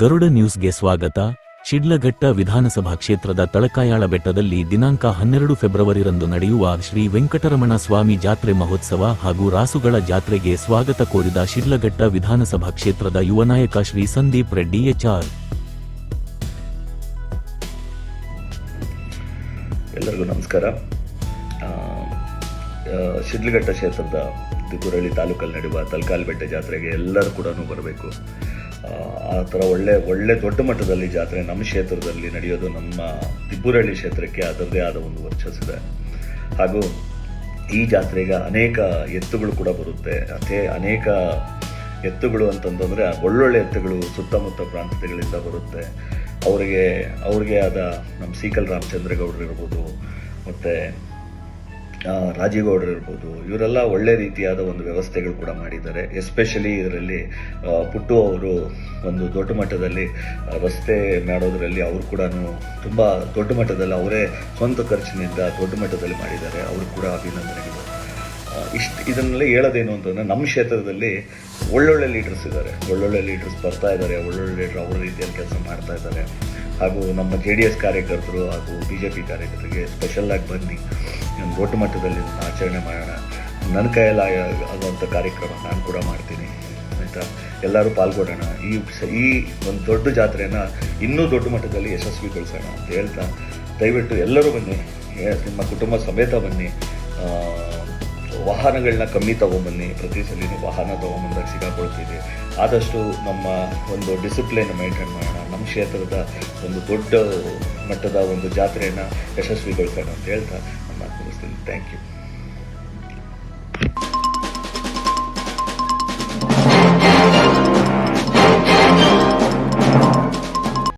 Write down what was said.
ಗರುಡ ನ್ಯೂಸ್ಗೆ ಸ್ವಾಗತ. ಶಿಡ್ಲಘಟ್ಟ ವಿಧಾನಸಭಾ ಕ್ಷೇತ್ರದ ತಳಕಾಯಾಳ ಬೆಟ್ಟದಲ್ಲಿ ದಿನಾಂಕ ಹನ್ನೆರಡು ಫೆಬ್ರವರಿರಂದು ನಡೆಯುವ ಶ್ರೀ ವೆಂಕಟರಮಣ ಸ್ವಾಮಿ ಜಾತ್ರೆ ಮಹೋತ್ಸವ ಹಾಗೂ ರಾಸುಗಳ ಜಾತ್ರೆಗೆ ಸ್ವಾಗತ ಕೋರಿದ ಶಿಡ್ಲಘಟ್ಟ ವಿಧಾನಸಭಾ ಕ್ಷೇತ್ರದ ಯುವ ನಾಯಕ ಶ್ರೀ ಸಂದೀಪ್ ರೆಡ್ಡಿ ಎಚ್ಆರ್. ಎಲ್ಲರಿಗೂ ನಮಸ್ಕಾರ. ಶಿಡ್ಲಘಟ್ಟ ಕ್ಷೇತ್ರದ ತಿಕುರಳ್ಳಿ ತಾಲೂಕಲ್ಲಿ ನಡೆಯುವ ತಲಕಾಲ್ ಬೆಟ್ಟ ಜಾತ್ರೆಗೆ ಎಲ್ಲರೂ ಕೂಡ ಬರಬೇಕು. ಆ ಥರ ಒಳ್ಳೆ ಒಳ್ಳೆ ದೊಡ್ಡ ಮಟ್ಟದಲ್ಲಿ ಜಾತ್ರೆ, ನಮ್ಮ ಕ್ಷೇತ್ರದಲ್ಲಿ ನಡೆಯೋದು ನಮ್ಮ ತಿಬ್ಬುರಳ್ಳಿ ಕ್ಷೇತ್ರಕ್ಕೆ ಅದರದೇ ಆದ ಒಂದು ವರ್ಚಸ್ಸಿದೆ ಹಾಗೂ ಈ ಜಾತ್ರೆಗೆ ಅನೇಕ ಎತ್ತುಗಳು ಕೂಡ ಬರುತ್ತೆ. ಅದೇ ಅನೇಕ ಎತ್ತುಗಳು ಅಂತಂತಂದರೆ ಒಳ್ಳೊಳ್ಳೆ ಎತ್ತುಗಳು ಸುತ್ತಮುತ್ತ ಪ್ರಾಂತ್ಯಗಳಿಂದ ಬರುತ್ತೆ. ಅವರಿಗೆ, ಅವ್ರಿಗೆ ಆದ ನಮ್ಮ ಸೀಕಲ್ ರಾಮಚಂದ್ರೇಗೌಡರು ಇರ್ಬೋದು, ಮತ್ತು ರಾಜೀಗೌಡರು ಇರ್ಬೋದು, ಇವರೆಲ್ಲ ಒಳ್ಳೆ ರೀತಿಯಾದ ಒಂದು ವ್ಯವಸ್ಥೆಗಳು ಕೂಡ ಮಾಡಿದ್ದಾರೆ. ಎಸ್ಪೆಷಲಿ ಇದರಲ್ಲಿ ಪುಟ್ಟು ಅವರು ಒಂದು ದೊಡ್ಡ ಮಟ್ಟದಲ್ಲಿ ರಸ್ತೆ ಮಾಡೋದರಲ್ಲಿ ಅವರು ಕೂಡ ತುಂಬ ದೊಡ್ಡ ಮಟ್ಟದಲ್ಲಿ, ಅವರೇ ಸ್ವಂತ ಖರ್ಚಿನಿಂದ ದೊಡ್ಡ ಮಟ್ಟದಲ್ಲಿ ಮಾಡಿದ್ದಾರೆ. ಅವರು ಕೂಡ ಅಭಿನಂದನೆಗಳು. ಇಷ್ಟು ಇದನ್ನೆಲ್ಲ ಹೇಳೋದೇನು ಅಂತಂದರೆ, ನಮ್ಮ ಕ್ಷೇತ್ರದಲ್ಲಿ ಒಳ್ಳೊಳ್ಳೆ ಲೀಡರ್ಸ್ ಇದ್ದಾರೆ. ಒಳ್ಳೊಳ್ಳೆ ಲೀಡರ್ಸ್ ಬರ್ತಾ ಇದ್ದಾರೆ. ಒಳ್ಳೊಳ್ಳೆ ಲೀಡರ್ ಅವರ ರೀತಿಯಲ್ಲಿ ಕೆಲಸ ಮಾಡ್ತಾ ಇದ್ದಾರೆ. ಹಾಗೂ ನಮ್ಮ ಜೆ ಡಿ ಎಸ್ ಕಾರ್ಯಕರ್ತರು ಹಾಗೂ ಬಿ ಜೆ ಪಿ ಕಾರ್ಯಕರ್ತರಿಗೆ ಸ್ಪೆಷಲ್ಲಾಗಿ ಬನ್ನಿ. ಒಂದು ದೊಡ್ಡ ಮಟ್ಟದಲ್ಲಿ ಆಚರಣೆ ಮಾಡೋಣ. ನನ್ನ ಕೈಯಲ್ಲಿ ಆಗ- ಆಗುವಂಥ ಕಾರ್ಯಕ್ರಮ ನಾನು ಕೂಡ ಮಾಡ್ತೀನಿ. ಆಯಿತಾ? ಎಲ್ಲರೂ ಪಾಲ್ಗೊಳ್ಳೋಣ. ಈ ಈ ಒಂದು ದೊಡ್ಡ ಜಾತ್ರೆಯನ್ನು ಇನ್ನೂ ದೊಡ್ಡ ಮಟ್ಟದಲ್ಲಿ ಯಶಸ್ವಿಗೊಳಿಸೋಣ ಅಂತ ಹೇಳ್ತಾ, ದಯವಿಟ್ಟು ಎಲ್ಲರೂ ಬನ್ನಿ. ನಿಮ್ಮ ಕುಟುಂಬ ಸಮೇತ ಬನ್ನಿ. ವಾಹನಗಳನ್ನ ಕಮ್ಮಿ ತಗೊಂಬನ್ನಿ. ಪ್ರತಿ ಸಲಿನೂ ವಾಹನ ತೊಗೊಂಬಂದಾಗ ಸಿಗಾಕೊಳ್ತೀವಿ. ಆದಷ್ಟು ನಮ್ಮ ಒಂದು ಡಿಸಿಪ್ಲಿನ್ ಮೇಂಟೈನ್ ಮಾಡೋಣ. ನಮ್ಮ ಕ್ಷೇತ್ರದ ಒಂದು ದೊಡ್ಡ ಮಟ್ಟದ ಒಂದು ಜಾತ್ರೆಯನ್ನು ಯಶಸ್ವಿಗೊಳಿಸೋಣ ಅಂತ ಹೇಳ್ತಾ Thank you.